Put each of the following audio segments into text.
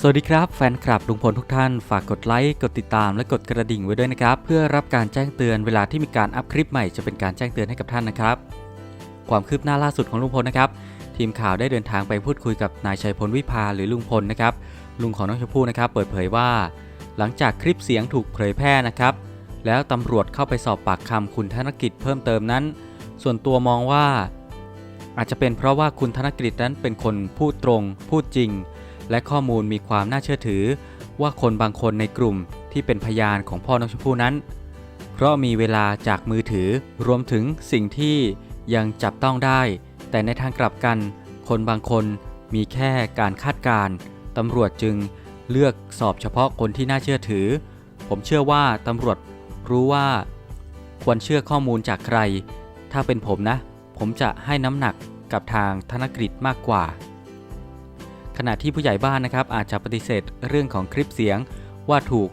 สวัสดีครับแฟนคลับลุงพลทุกท่านฝากกดไลค์กดติดตามและกดกระดิ่งไว้ด้วยนะครับ เพื่อรับการแจ้งเตือนเวลาที่มีการอัพคลิปใหม่จะเป็นการแจ้งเตือนให้กับท่านนะครับ ความคืบหน้าล่าสุดของลุงพลนะครับ ทีมข่าวได้เดินทางไปพูดคุยกับนายชัยพลวิภาหรือลุงพลนะครับ ลุงของน้องชมพู่นะครับ เปิดเผยว่า หลังจากคลิปเสียงถูกเผยแพร่นะครับ แล้วตำรวจเข้าไปสอบปากคำคุณธนกิจเพิ่มเติมนั้น ส่วนตัวมองว่า อาจจะเป็นเพราะว่าคุณธนกฤษนั้นเป็นคนพูดตรง พูดจริง และข้อมูลมีความน่าเชื่อถือ ว่าคนบางคนในกลุ่มที่เป็นพยานของพ่อน้องชมพู่นั้น เพราะมีเวลาจากมือถือรวมถึงสิ่งที่ยังจับต้องได้ แต่ในทางกลับกัน คนบางคนมีแค่การคาดการณ์ตำรวจจึงเลือกสอบเฉพาะคนที่น่าเชื่อถือ ผมเชื่อว่าตำรวจรู้ว่า ควรเชื่อข้อมูลจากใคร ถ้าเป็นผมนะ ผมจะให้น้ำหนักกับทางธนกฤษมากกว่า ขณะที่ผู้ใหญ่บ้านนะครับอาจจะปฏิเสธเรื่องของคลิปเสียงว่าถูก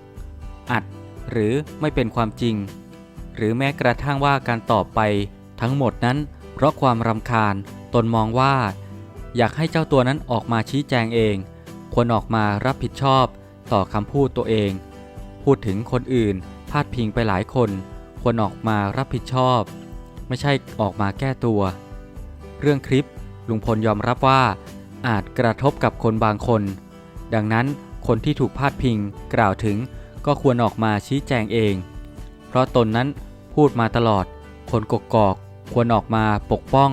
อัด หรือไม่เป็นความจริง หรือแม้กระทั่งว่าการตอบไปทั้งหมดนั้น เพราะความรำคาญตนมองว่า อยากให้เจ้าตัวนั้นออกมาชี้แจงเอง ควรออกมารับผิดชอบต่อคำพูดตัวเอง พูดถึงคนอื่นพาดพิงไปหลายคน ควรออกมารับผิดชอบ ไม่ใช่ออกมาแก้ตัว เรื่องคลิปลุงพลยอมรับว่า อาจกระทบกับคนบางคน ดังนั้นคนที่ถูกพาดพิงกล่าวถึงก็ควรออกมาชี้แจงเอง เพราะตนนั้นพูดมาตลอด คนกกอกควรออกมาปกป้อง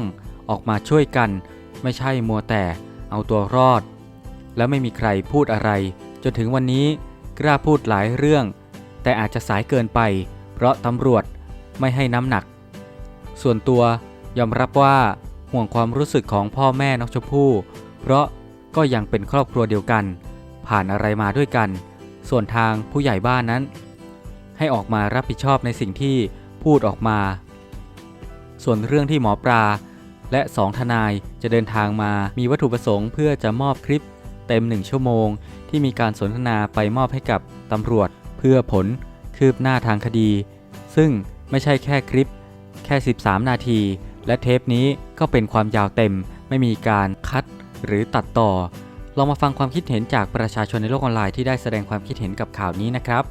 ออกมาช่วยกัน ไม่ใช่มัวแต่เอาตัวรอด แล้วไม่มีใครพูดอะไร จนถึงวันนี้กล้าพูดหลายเรื่อง แต่อาจจะสายเกินไป เพราะตำรวจไม่ให้น้ำหนัก ส่วนตัวยอมรับว่าห่วงความรู้สึกของพ่อแม่น้องชมพู่ เพราะก็ยังเป็นครอบครัวเดียวกัน ผ่านอะไรมาด้วยกัน ส่วนทางผู้ใหญ่บ้านนั้น ให้ออกมารับผิดชอบในสิ่งที่พูดออกมา ส่วนเรื่องที่หมอปลาและสองทนายจะเดินทางมามีวัตถุประสงค์เพื่อจะมอบคลิปเต็ม1ชั่วโมง ที่มีการสนทนาไปมอบให้กับตำรวจเพื่อผลคืบหน้าทางคดี ซึ่งไม่ใช่แค่คลิป แค่ 13 นาที และเทปนี้ก็เป็นความยาวเต็มไม่มีการคัด หรือตัดต่อ ลองมาฟังความคิดเห็นจากประชาชนในโลกออนไลน์ที่ได้แสดงความคิดเห็นกับข่าวนี้นะครับ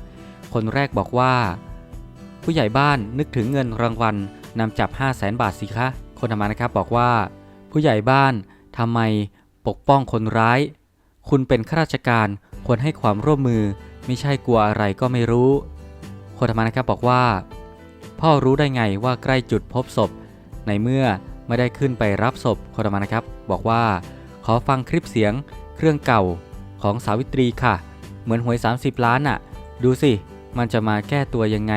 คนแรกบอกว่า ผู้ใหญ่บ้านนึกถึงเงินรางวัลนำจับ 5 0 0แสนบาทสิคะ คนธรรมานะครับบอกว่า ผู้ใหญ่บ้านทำไมปกป้องคนร้าย คุณเป็นข้าราชการควรให้ความร่วมมือ ไม่ใช่กลัวอะไรก็ไม่รู้ คนธรรมานะครับบอกว่า พ่อรู้ได้ไงว่าใกล้จุดพบศพ ในเมื่อไม่ได้ขึ้นไปรับศพคนธรรมานะครับ บอกว่า อฟังคลิปเสียง เครื่องเก่าของสาวิตรีค่ะ เหมือนหวย 30 ล้านอะ่ะ ดูสิ มันจะมาแก้ตัวยังไง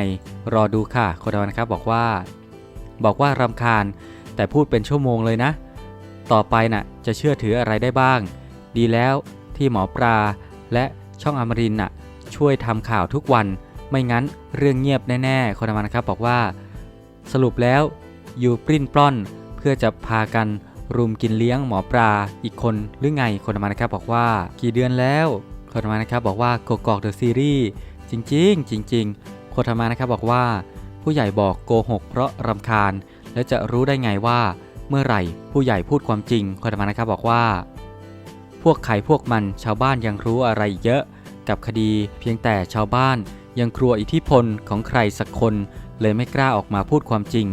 รอดูค่ะคนธรรมานะครับบอกว่า บอกว่ารำคาญ แต่พูดเป็นชั่วโมงเลยนะ ต่อไปน่ะจะเชื่อถืออะไรได้บ้าง ดีแล้วที่หมอปลาและช่องอมรินทร์น่ะ ช่วยทำข่าวทุกวัน ไม่งั้นเรื่องเงียบแน่ๆคนธรรมานะครับบอกว่า สรุปแล้วอยู่ปริ้นปล้อนเพื่อจะพากัน รุมกินเลี้ยงหมอปลาอีกคนหรือไงคนธรรมานะครับบอกว่ากี่เดือนแล้วคนธรรมานะครับบอกว่ากกอกเดอะซีรีส์จริง ๆ จริง ๆคนธรรมานะครับบอกว่า ผู้ใหญ่บอกโกหกเพราะรำคาญ และจะรู้ได้ไงว่า เมื่อไหร่ผู้ใหญ่พูดความจริงคนธรรมานะครับบอกว่า พวกใครพวกมันชาวบ้านยังรู้อะไรเยอะ กับคดีเพียงแต่ชาวบ้านยังกลัวอิทธิพลของใครสักคน เลยไม่กล้าออกมาพูดความจริง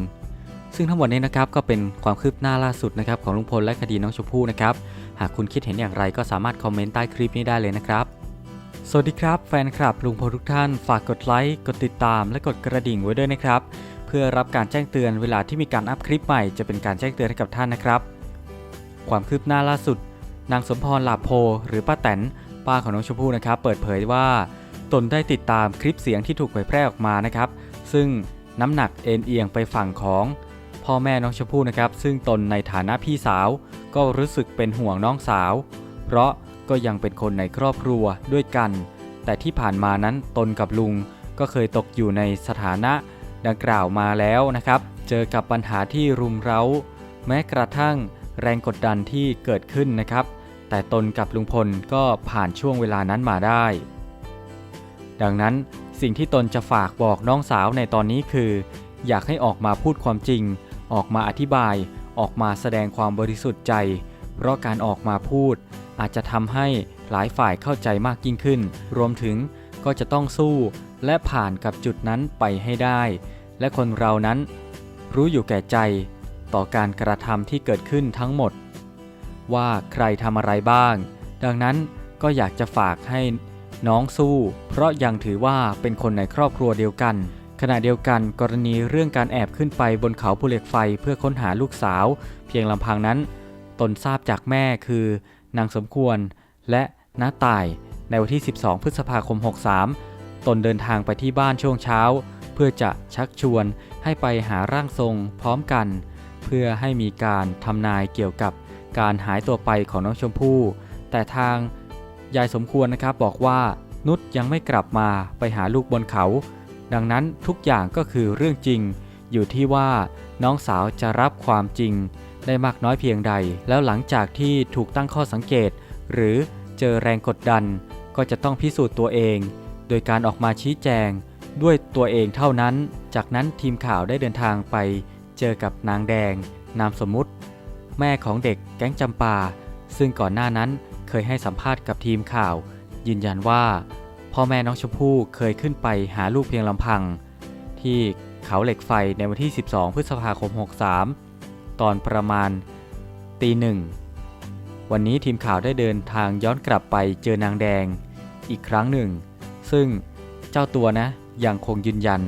ซึ่งทั้งหมดนี้นะครับก็เป็นความคืบหน้าล่าสุดนะครับของลุงพลและคดีน้องชมพู่นะครับ หากคุณคิดเห็นอย่างไรก็สามารถคอมเมนต์ใต้คลิปนี้ได้เลยนะครับ สวัสดีครับ แฟนคลับลุงพลทุกท่าน ฝากกดไลค์กดติดตาม และกดกระดิ่งไว้ด้วยนะครับ เพื่อรับการแจ้งเตือนเวลาที่มีการอัพคลิปใหม่จะเป็นการแจ้งเตือนให้กับท่านนะครับ ความคืบหน้าล่าสุด นางสมพรหลาโพ หรือป้าแตนป้าของน้องชมพู่นะครับ เปิดเผยว่า ตนได้ติดตามคลิปเสียงที่ถูกเผยแพร่ออกมานะครับ ซึ่งน้ำหนักเอ็นเอียงไปฝั่งของ พ่อแม่น้องชมพู่นะครับ ซึ่งตนในฐานะพี่สาว ก็รู้สึกเป็นห่วงน้องสาว เพราะก็ยังเป็นคนในครอบครัวด้วยกัน แต่ที่ผ่านมานั้นตนกับลุงก็เคยตกอยู่ในสถานะดังกล่าวมาแล้วนะครับ เจอกับปัญหาที่รุมเร้า แม้กระทั่งแรงกดดันที่เกิดขึ้นนะครับ แต่ตนกับลุงพลก็ผ่านช่วงเวลานั้นมาได้ ดังนั้นสิ่งที่ตนจะฝากบอกน้องสาวในตอนนี้คือ อยากให้ออกมาพูดความจริง ออกมาอธิบาย ออกมาแสดงความบริสุทธิ์ใจ เพราะการออกมาพูด อาจจะทำให้หลายฝ่ายเข้าใจมากยิ่งขึ้น รวมถึงก็จะต้องสู้ และผ่านกับจุดนั้นไปให้ได้ และคนเรานั้น รู้อยู่แก่ใจ ต่อการกระทำที่เกิดขึ้นทั้งหมด ว่าใครทำอะไรบ้าง ดังนั้นก็อยากจะฝากให้น้องสู้ เพราะยังถือว่าเป็นคนในครอบครัวเดียวกัน ขณะเดียวกันกรณีเรื่องการแอบขึ้นไปบนเขาภูเหล็กไฟเพื่อค้นหาลูกสาว เพียงลำพังนั้น ตนทราบจากแม่คือนางสมควร และน้าต่ายในวันที่ 12 พฤษภาคม 63 ตนเดินทางไปที่บ้านช่วงเช้า เพื่อจะชักชวนให้ไปหาร่างทรงพร้อมกัน เพื่อให้มีการทำนายเกี่ยวกับการหายตัวไปของน้องชมพู่ แต่ทางยายสมควรนะครับบอกว่านุชยังไม่กลับมาไปหาลูกบนเขา ดังนั้นทุกอย่างก็คือเรื่องจริง อยู่ที่ว่าน้องสาวจะรับความจริง ได้มากน้อยเพียงใด แล้วหลังจากที่ถูกตั้งข้อสังเกต หรือเจอแรงกดดัน ก็จะต้องพิสูจน์ตัวเอง โดยการออกมาชี้แจง ด้วยตัวเองเท่านั้น จากนั้นทีมข่าวได้เดินทางไป เจอกับนางแดง นามสมมุติ แม่ของเด็กแก๊งจำปา ซึ่งก่อนหน้านั้นเคยให้สัมภาษณ์กับทีมข่าว ยืนยันว่า พ่อแม่น้องชมพู่เคยขึ้นไปหาลูกเพียงลำพัง ที่เขาเหล็กไฟในวันที่ 12 พฤษภาคม 63 ตอนประมาณตีหนึ่ง วันนี้ทีมข่าวได้เดินทางย้อนกลับไปเจอนางแดงอีกครั้งหนึ่ง ซึ่งเจ้าตัวนะยังคงยืนยัน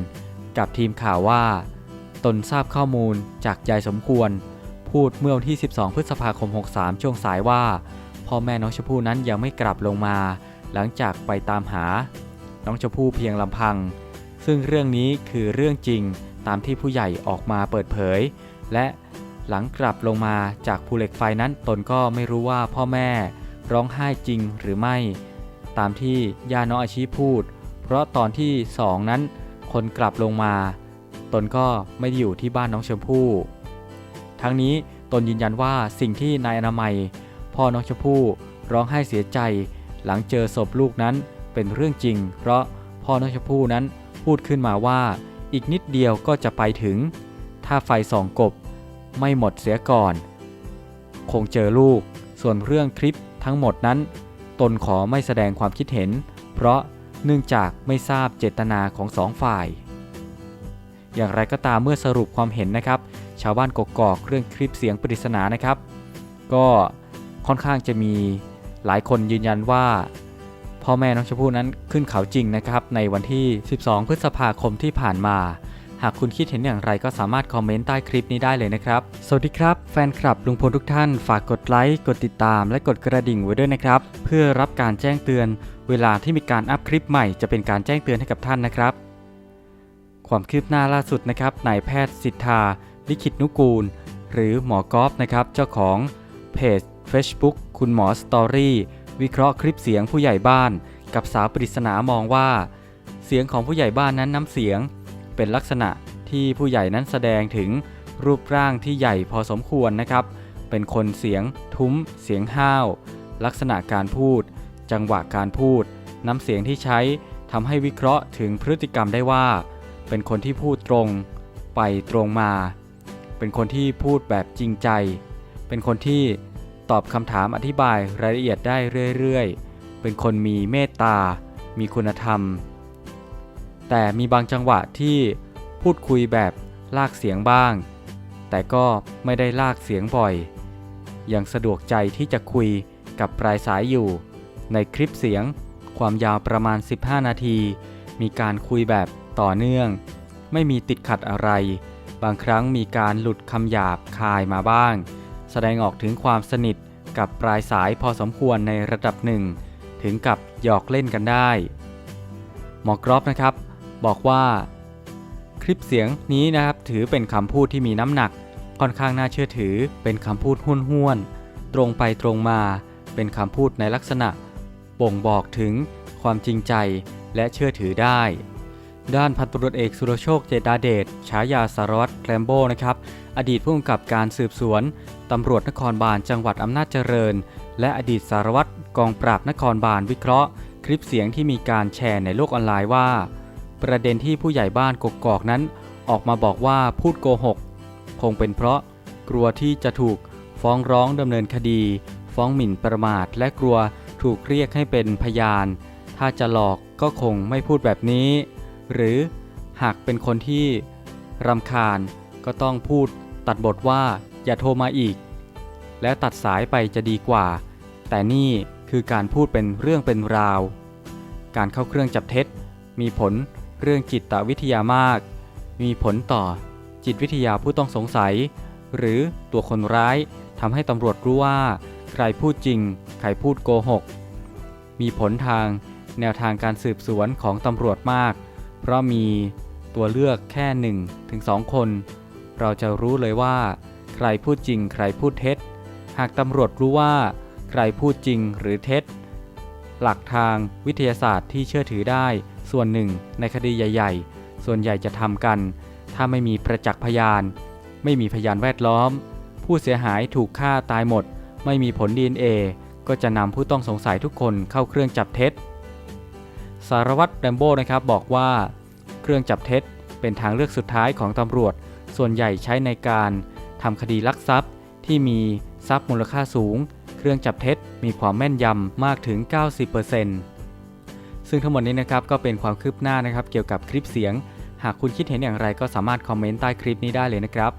กับทีมข่าวว่า ตนทราบข้อมูลจากยายสมควร พูดเมื่อวันที่ 12 พฤษภาคม 63 ช่วงสายว่า พ่อแม่น้องชมพู่นั้นยังไม่กลับลงมา หลังจากไปตามหา น้องชมพู่เพียงลำพัง ซึ่งเรื่องนี้คือเรื่องจริงตามที่ผู้ใหญ่ออกมาเปิดเผย และหลังกลับลงมาจากภูเหล็กไฟนั้นตนก็ไม่รู้ว่าพ่อแม่ร้องไห้จริงหรือไม่ ตามที่ย่าน้องอาชีพูด เพราะตอนที่สองนั้นคนกลับลงมา ตนก็ไม่ได้อยู่ที่บ้านน้องชมพู่ ทั้งนี้ตนยืนยันว่าสิ่งที่นายอนามัย พ่อน้องชมพู่ร้องไห้เสียใจ หลังเจอศพลูกนั้นเป็นเรื่องจริง เพราะพ่อน้องชมพู่นั้นพูดขึ้นมาว่า อีกนิดเดียวก็จะไปถึง ถ้าไฟสองกบไม่หมดเสียก่อน คงเจอลูก ส่วนเรื่องคลิปทั้งหมดนั้น ตนขอไม่แสดงความคิดเห็น เพราะเนื่องจากไม่ทราบเจตนาของสองฝ่าย อย่างไรก็ตามเมื่อสรุปความเห็นนะครับ ชาวบ้านกกอกเรื่องคลิปเสียงปริศนานะครับ ก็ค่อนข้างจะมี หลายคนยืนยันว่า พ่อแม่น้องชมพู่นั้นขึ้นเขาจริงนะครับ ในวันที่ 12 พฤษภาคมที่ผ่านมา หากคุณคิดเห็นอย่างไรก็สามารถคอมเมนต์ใต้คลิปนี้ได้เลยนะครับ สวัสดีครับ แฟนคลับลุงพลทุกท่าน ฝากกดไลค์กดติดตาม และกดกระดิ่งไว้ด้วยนะครับ เพื่อรับการแจ้งเตือน เวลาที่มีการอัพคลิปใหม่จะเป็นการแจ้งเตือนให้กับท่านนะครับ ความคืบหน้าล่าสุดนะครับนายแพทย์สิทธาลิขิตนุกูล หรือหมอกอฟนะครับเจ้าของเพจ Facebook คุณหมอสตอรี่วิเคราะห์คลิปเสียงผู้ใหญ่บ้าน กับสาวปริศนามองว่า เสียงของผู้ใหญ่บ้านนั้นน้ำเสียง เป็นลักษณะที่ผู้ใหญ่นั้นแสดงถึงรูปร่างที่ใหญ่พอสมควรนะครับ เป็นคนเสียงทุ้ม เสียงห้าว ลักษณะการพูด จังหวะการพูด น้ำเสียงที่ใช้ทำให้วิเคราะห์ถึงพฤติกรรมได้ว่า เป็นคนที่พูดตรง ไปตรงมา เป็นคนที่พูดแบบจริงใจ เป็นคนที่ ตอบคำถามอธิบายรายละเอียดได้เรื่อยๆ เป็นคนมีเมตตา มีคุณธรรม แต่มีบางจังหวะที่พูดคุยแบบลากเสียงบ้าง แต่ก็ไม่ได้ลากเสียงบ่อย ยังสะดวกใจที่จะคุยกับปลายสายอยู่ ในคลิปเสียงความยาวประมาณ 15 นาที มีการคุยแบบต่อเนื่อง ไม่มีติดขัดอะไร บางครั้งมีการหลุดคำหยาบคายมาบ้าง แสดงออกถึงความสนิทกับปลายสายพอสมควรในระดับหนึ่ง ถึงกับหยอกเล่นกันได้ หมอกรอบนะครับ บอกว่า คลิปเสียงนี้นะครับถือเป็นคำพูดที่มีน้ำหนัก ค่อนข้างน่าเชื่อถือ เป็นคำพูดห้วนๆตรงไปตรงมา เป็นคำพูดในลักษณะ บ่งบอกถึงความจริงใจและเชื่อถือได้ ด้านพันตำรวจเอกสุรโชคเจตาเดชฉายาสารวัตรแคลมโบนะครับ อดีตผู้กำกับการสืบสวน ตำรวจนครบาลจังหวัดอำนาจเจริญ และอดีตสารวัตรกองปราบนครบาลวิเคราะห์ คลิปเสียงที่มีการแชร์ในโลกออนไลน์ว่า ประเด็นที่ผู้ใหญ่บ้านกกอกนั้น ออกมาบอกว่าพูดโกหก คงเป็นเพราะกลัวที่จะถูกฟ้องร้องดำเนินคดี ฟ้องหมิ่นประมาท และกลัวถูกเรียกให้เป็นพยาน ถ้าจะหลอกก็คงไม่พูดแบบนี้ หรือหากเป็นคนที่รำคาญก็ต้องพูดตัดบทว่าอย่าโทรมาอีก แล้วตัดสายไปจะดีกว่า แต่นี่คือการพูดเป็นเรื่องเป็นราว การเข้าเครื่องจับเท็จ มีผลเรื่องจิตวิทยามาก มีผลต่อจิตวิทยาผู้ต้องสงสัย หรือตัวคนร้ายทำให้ตำรวจรู้ว่า ใครพูดจริง ใครพูดโกหก มีผลทางแนวทางการสืบสวนของตำรวจมาก เพราะมีตัวเลือกแค่1นถึงสคน เราจะรู้เลยว่า ใครพูดจริงใครพูดเท็จ หากตำรวจรู้ว่า ใครพูดจริงหรือเท็จ หลักทางวิทยาศาสตร์ที่เชื่อถือได้ ส่วนหนึ่ง ในคดีใหญ่ ๆ ส่วนใหญ่จะทำกัน ถ้าไม่มีประจักษ์พยาน ไม่มีพยานแวดล้อม ผู้เสียหายถูกฆ่าตายหมด ไม่มีผล DNA ก็จะนำผู้ต้องสงสัยทุกคนเข้าเครื่องจับเท็จ สารวัตรแรมโบ้นะครับบอกว่า เครื่องจับเท็จเป็นทางเลือกสุดท้ายของตำรวจ ส่วนใหญ่ใช้ในการทำคดีลักทรัพย์ ที่มีทรัพย์มูลค่าสูง เครื่องจับเท็จมีความแม่นยำมากถึง 90%ซึ่งทั้งหมดนี้นะครับก็เป็นความคืบหน้านะครับเกี่ยวกับคลิปเสียง หากคุณคิดเห็นอย่างไรก็สามารถคอมเมนต์ใต้คลิปนี้ได้เลยนะครับ